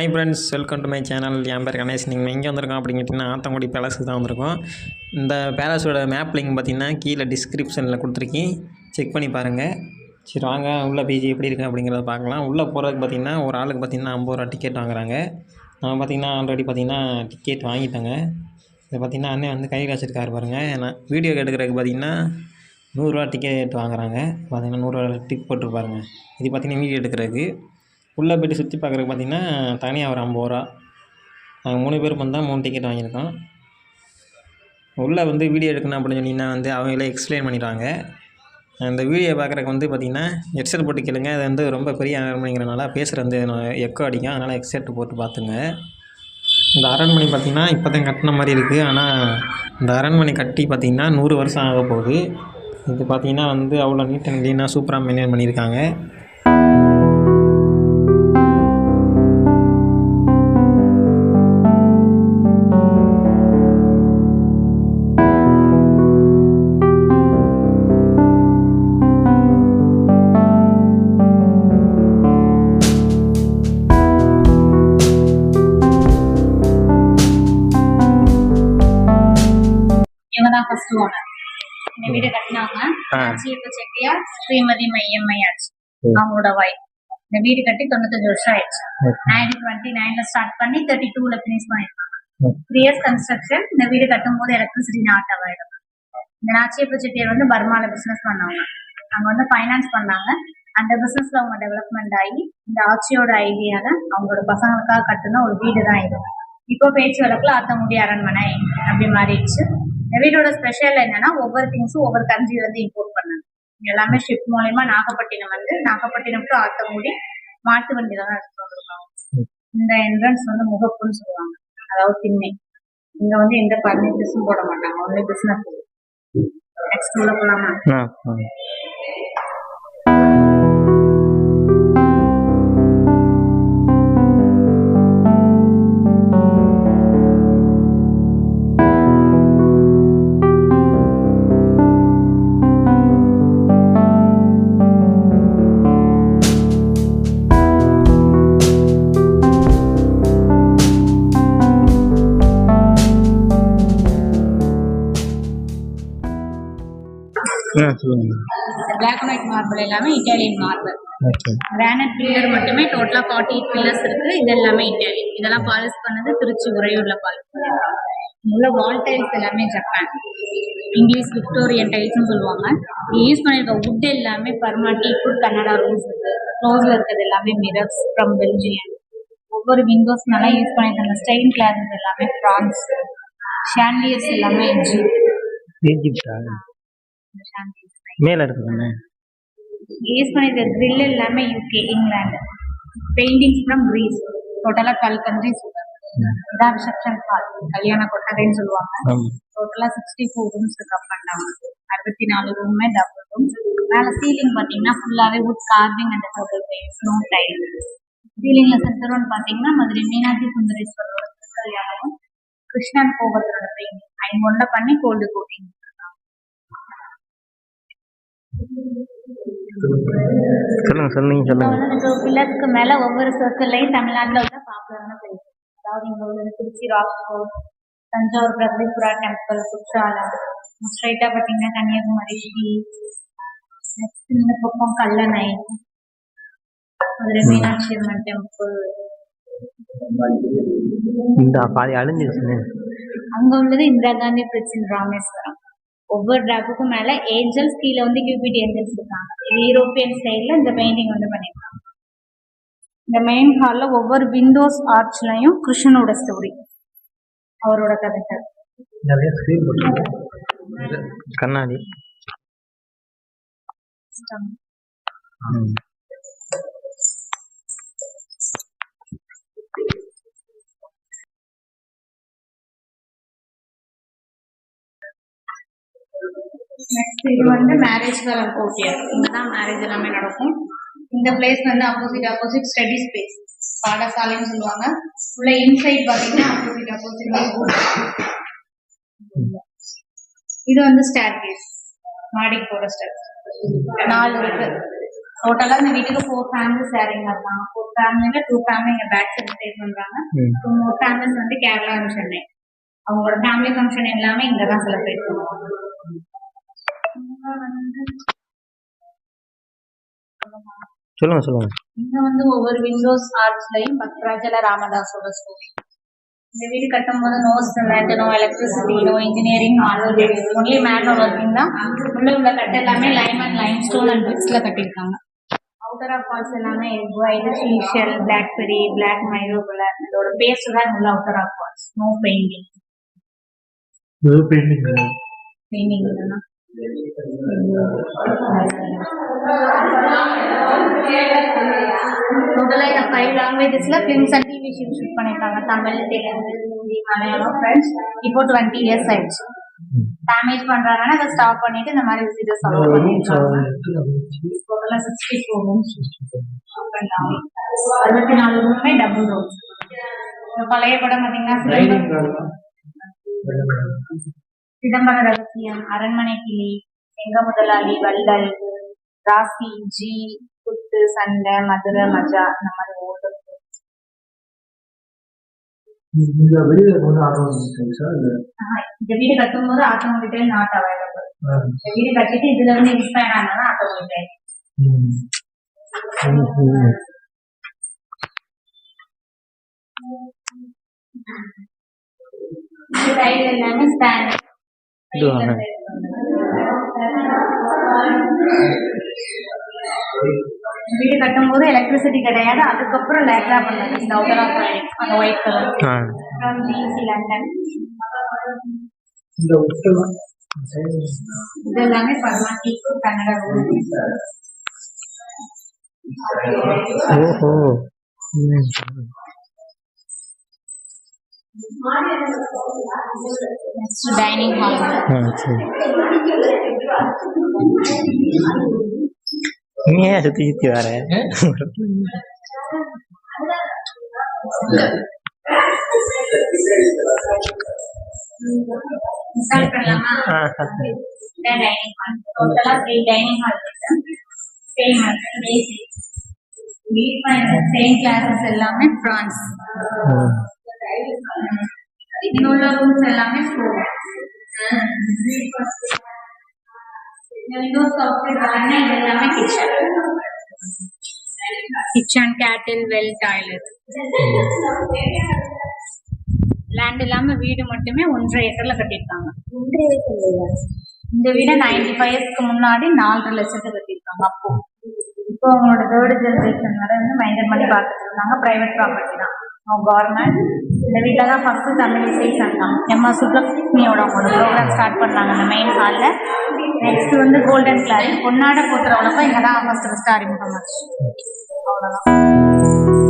Hi friends welcome to my channel என் பேர் கணேஷ். நீங்கள் எங்கே வந்திருக்கோம் அப்படின்னு கேட்டிங்கன்னா ஆத்தங்குடி பேலஸுக்கு தான் வந்திருக்கோம். இந்த பேலஸோட மேப் லிங்க் பார்த்தீங்கன்னா கீழே டிஸ்கிரிப்ஷனில் கொடுத்துருக்கேன். செக் பண்ணி பாருங்கள் சரி வாங்க. உள்ளே பிஜி எப்படி இருக்குது அப்படிங்கிறத பார்க்கலாம். உள்ளே போகிறதுக்கு பார்த்தீங்கன்னா ஒரு ஆளுக்கு பார்த்தீங்கன்னா ஐம்பது ரூபா டிக்கெட் வாங்குறாங்க. நான் பார்த்தீங்கன்னா ஆல்ரெடி பார்த்தீங்கன்னா டிக்கெட் வாங்கிட்டேங்க. இதை பார்த்தீங்கன்னா அண்ணன் வந்து கையில் வச்சிருக்காரு பாருங்கள் நான் வீடியோ எடுக்கிறதுக்கு பார்த்தீங்கன்னா நூறுரூவா டிக்கெட் வாங்குறாங்க. பார்த்தீங்கன்னா நூறுரூவா டிக் போட்டுருப்பாருங்க. இது பார்த்தீங்கன்னா வீடியோ எடுக்கிறதுக்கு. உள்ளே போய்ட்டு சுற்றி பார்க்குறக்கு பார்த்தீங்கன்னா தனியாக ஒரு ஐம்பது ரூபா. நாங்கள் மூணு பேர் வந்தால் மூணு டிக்கெட் வாங்கியிருக்கோம். உள்ளே வந்து வீடியோ எடுக்கணும் அப்படின்னு சொன்னிங்கன்னா வந்து அவங்களே எக்ஸ்பிளைன் பண்ணிடுவாங்க. அந்த வீடியோ பார்க்குறக்கு வந்து பார்த்திங்கன்னா ஹெட்செட் போட்டு கேளுங்க. அது வந்து ரொம்ப பெரிய அரண்மனைங்கிறனால பேசுகிற வந்து எக்கோ அடிக்கும். அதனால் ஹெட்செட் போட்டு பார்த்துங்க. இந்த அரண்மனை பார்த்திங்கன்னா இப்போ தான் கட்டின மாதிரி இருக்குது ஆனால் இந்த அரண்மனை கட்டி பார்த்திங்கன்னா நூறு வருஷம் ஆக போகுது. இது பார்த்திங்கன்னா வந்து அவ்வளோ நீட் அண்ட் க்ளீனாக சூப்பராக மெயின்டைன் பண்ணியிருக்காங்க. வீடு கட்டினவங்க ஆ. சீப்பு செட்டியார் ஸ்ரீமதி மையம்மை ஆச்சு. ம். அவங்களோட ஒய்ஃப் இந்த வீடு கட்டி தொண்ணூத்தஞ்சு வருஷம் ஆயிடுச்சு. நைன்டீன் டுவெண்ட்டி நைன்ல ஸ்டார்ட் பண்ணி தேர்ட்டி டூல ஃபினிஷ் பண்ணிருக்காங்க. த்ரீ இயர்ஸ் கன்ஸ்ட்ரக்ஷன் இந்த வீடு கட்டும் போது எலக்ட்ரிசிட்டி நாட் அவைலபிள் இந்த நாச்சியப்ப செட்டியார் வந்து பர்மால பிசினஸ் பண்ணவங்க. அங்க வந்து ஃபைனான்ஸ் பண்ணாங்க. அந்த பிசினஸ்ல அவங்க டெவலப்மெண்ட் ஆகி இந்த ஆட்சியோட ஐடியால அவங்களோட பசங்களுக்காக கட்டுன ஒரு வீடு தான் இது. இப்போ பேச்சு வழக்குல ஆத்தங்குடி அரண்மனை அப்படி மாறிடுச்சு. இந்த வீடோட ஸ்பெஷல் என்னன்னா ஒவ்வொரு திங்ஸும் ஒவ்வொரு கண்ட்ரில இருந்து இம்போர்ட் பண்ணாங்க எல்லாமே ஷிப் மூலயமா நாகப்பட்டினம் வந்து நாகப்பட்டினம் டு ஆத்தங்குடி மாட்டு வண்டியில தான் எடுத்துட்டு இந்த என்ட்ரன்ஸ் வந்து முகப்புன்னு சொல்லுவாங்க. அதாவது திண்ணை. இங்க வந்து எந்த பர்னிச்சர்ஸும் போட மாட்டாங்க. ஒன்லி பிசினஸ் நெக்ஸ்ட் உள்ள போலாமா? பிளாக் அண்ட் ஒயிட் மார்பிள் எல்லாமே இட்டாலியன் மார்பிள் கிரானைட் பில்லர் மட்டுமே டோட்டலா ஃபார்ட்டி எயிட் பில்லர்ஸ் இருக்கு. இது எல்லாமே இட்டாலியன் இதெல்லாம் பாலிஷ் பண்ணது திருச்சி உறையூர்ல பாலிஷ் உள்ள வால் டைல்ஸ் எல்லாமே ஜப்பான் இங்கிலீஷ் விக்டோரியன் டைல்ஸ்னு சொல்லுவாங்க. யூஸ் பண்ணிருக்க வுட் எல்லாமே பர்மா டீக்குட் கன்னடா ரோஸ் இருக்கு. ரோஸ்ல இருக்கிறது எல்லாமே மிரர்ஸ் ஃப்ரம் பெல்ஜியம் ஒவ்வொரு விண்டோஸ் நல்லா யூஸ் பண்ணிருக்காங்க ஸ்டெயின் கிளாஸஸ் எல்லாமே பிரான்ஸ் ஷாண்டியர்ஸ் எல்லாமே ஜூ மேலே இருக்குதுண்ணே யூஸ் பண்ணிருக்க grill எல்லாமே UK England paintings from Greece டோட்டலா டுவெல் கண்ட்ரிஸ் இதான் ரிசப்ஷன் ஹால் கல்யாண கொட்டகைன்னு சொல்லுவாங்க. டோட்டலா சிக்ஸ்டி ஃபோர் ரூம்ஸ் இருக்கு அப் அண்ட் டவுன் அறுபத்தி நாலு ரூமே டபுள் ரூம்ஸ் மேல சீலிங் பாத்தீங்கன்னா ஃபுல்லாவே wood carving and hotel paint snow tile சீலிங்ல சென்டர்னு பாத்தீங்கன்னா மதுரை மீனாட்சி சுந்தரேஸ்வரரோட திருக்கல்யாணமும் கிருஷ்ணன் கோபத்தரோட பெயிண்ட் ஐம்பொன்ல பண்ணி கோல்டு கோட்டிங் சொல்லுங்கள் சொன்னீங்க சொல்லுங்கள் பில்லர்ஸ்க்கு மேல ஒவ்வொரு சர்க்கிள்லையும் தமிழ்நாட்டுல உள்ள பாப்புலரான பிளேஸ் அதாவது இங்க உள்ளது Trichy rock fort Thanjavur Brihadeeswara temple Courtallam. ஸ்ட்ரைட்டா பாத்தீங்கன்னா கன்னியாகுமரி நெக்ஸ்ட் இந்த பக்கம் கல்லணை. மதுரை மீனாட்சி அம்மன் டெம்பிள் இந்த பாதி அழிஞ்சிருச்சுண்ணே அங்க உள்ளது இந்திரா காந்தி பிரிட்ஜ் ராமேஸ்வரம். ஒவ்வொரு டிராப்புக்கும் மேல ஏஞ்சல்ஸ் கீழே வந்து கியூபிட் ஏஞ்சல்ஸ் இருக்காங்க இது யூரோப்பியன் ஸ்டைல்ல இந்த பெயிண்டிங் வந்து பண்ணிருக்காங்க இந்த மெயின் ஹால்ல ஒவ்வொரு விண்டோஸ் ஆர்ச்லயும் கிருஷ்ணனோட ஸ்டோரி அவரோட கதைகள் நிறைய ஸ்க்ரீன் போட்டு கண்ணாடி நெக்ஸ்ட் இது வந்து மேரேஜ் காலம் கோட்டியர் இங்கதான் மேரேஜ் எல்லாமே நடக்கும். இந்த பிளேஸ் வந்து அப்போசிட் அப்போசிட் ஸ்டடி ஸ்பேஸ் பாடசாலைன்னு சொல்லுவாங்க. உள்ள இன்சைட் பாத்தீங்கன்னா அப்போசிட் அப்போசிட் இது வந்து ஸ்டேர் கேஸ் மாடிக்கு போற ஸ்டெப்ஸ் நாலு இருக்கு. டோட்டலா இந்த வீட்டுக்கு ஃபோர் ஃபேமிலி ஷேரிங் இருக்காங்க ஃபோர் ஃபேமிலியில டூ ஃபேமிலி இங்க பேக் சைடு ஸ்டே பண்றாங்க. ம். டூ மோர் ஃபேமிலிஸ் வந்து கேரளா and சென்னை. அவங்களோட ஃபேமிலி ஃபங்க்ஷன் எல்லாமே இங்க தான் செலிப்ரேட் பண்ணுவாங்க. சொல்லுங்கள் சொல்லுங்கள் இங்க வந்து ஒவ்வொரு விண்டோஸ் ஆர்ட்ஸ்லயும் பத்ராஜல ராமதாஸோட ஸ்டோரி இந்த வீடு கட்டும்போது no cement no electricity no engineering only man working தான். உள்ள உள்ள கட்டு எல்லாமே lime and lime stone and பிரிக்ஸ்ல கட்டியிருக்காங்க. அவுட்டர் ஆஃப் வால்ஸ் எல்லாமே white seashell black berry black மைரோ colour இதோட பேஸ்ட் தான் உள்ள outer of walls no painting painting இல்லைன்னா. லாங்குவேஜஸ்ல ஃபிலிம்ஸ் அண்ட் டிவி ஷூட் பண்ணிருக்காங்க. தமிழ் தெலுங்கு ஹிந்தி மலையாளம் ஃப்ரெண்ட்ஸ் இப்போ டுவெண்ட்டி இயர்ஸ் ஆயிடுச்சு. டேமேஜ் பண்றாங்கன்னா அதை ஸ்டாப் பண்ணிட்டு இந்த மாதிரி விசிட்டர்ஸ் அலோவ் பண்ணிருக்காங்க டோட்டலா சிக்ஸ்டி ஃபோர் ரூம்ஸ் அறுபத்தி நாலு ரூமே டபுள் ரூம்ஸ் பழைய படம் பாத்தீங்கன்னா சிதம்பர ரகசியம் அரண்மனை கிளி எங்க முதலாளி வள்ளல் ராசி ஜி குத்து சண்டை மதுரை மஜா இந்த மாதிரி ஓடும் இந்த ஆட்டோ சார் வீடு கட்டும் போது ஆட்டோமொபைல் நாட் அவைலபிள் இந்த வீடு கட்டிட்டு இதுல இருந்து இன்ஸ்பயர் ஆனாலும் சைடுல எல்லாமே இது வாங்க. வீடு கட்டும் போது எலக்ட்ரிசிட்டி கிடையாது. அதுக்கப்புறம் லேட்டரா பண்ணது இந்த அவுட்டர் ஆஃப் அந்த ஒயிட் கலர் ஃப்ரம் லண்டன் இந்த இது எல்லாமே பர்மாட்டி கன்னடா. ஓஹோ. ஆ சரி. நீ ஏன் சுற்றி சுற்றி வர Start பண்ணலாமா? ஆ இதான் dining hall. Total ஆ three dining hall இருக்கு. Same basic. Meet பண்ண same classes எல்லாமே France. ம் இங்க உள்ள rooms எல்லாமே four. இந்த windows எல்லாமே kitchen. கிச்சன் கேட்டில் வெல் டாய்லெட் லேண்ட் இல்லாம வீடு மட்டுமே ஒன்றரை ஏக்கர்ல கட்டியிருக்காங்க. இந்த வீடை நைன்டி ஃபைவ் இயர்ஸ்க்கு முன்னாடி நாலரை லட்சத்தை கட்டியிருக்காங்க அப்போ. இப்போ அவங்களோட தேர்ட் ஜெனரேஷன் வரை வந்து மெயின்டைன் பண்ணி பார்த்துட்டு இருக்காங்க பிரைவேட் ப்ராப்பர்ட்டி தான். கவர்மெண்ட் இந்த வீட்டில் தான் ஃபர்ஸ்ட் தமிழ் இசை சங்கம். எம்மா சுப்லக்ஷ்மியோட அவங்களோட ப்ரோக்ராம் ஸ்டார்ட் பண்ணாங்க அந்த மெயின் ஹாலில் நெக்ஸ்ட் வந்து கோல்டன் கிளாரி பொன்னாட போத்துறவங்களுக்கும் இங்கே தான் ஃபஸ்ட்டு ஃபஸ்ட்டு அறிமுகமாச்சு அவ்வளோதான்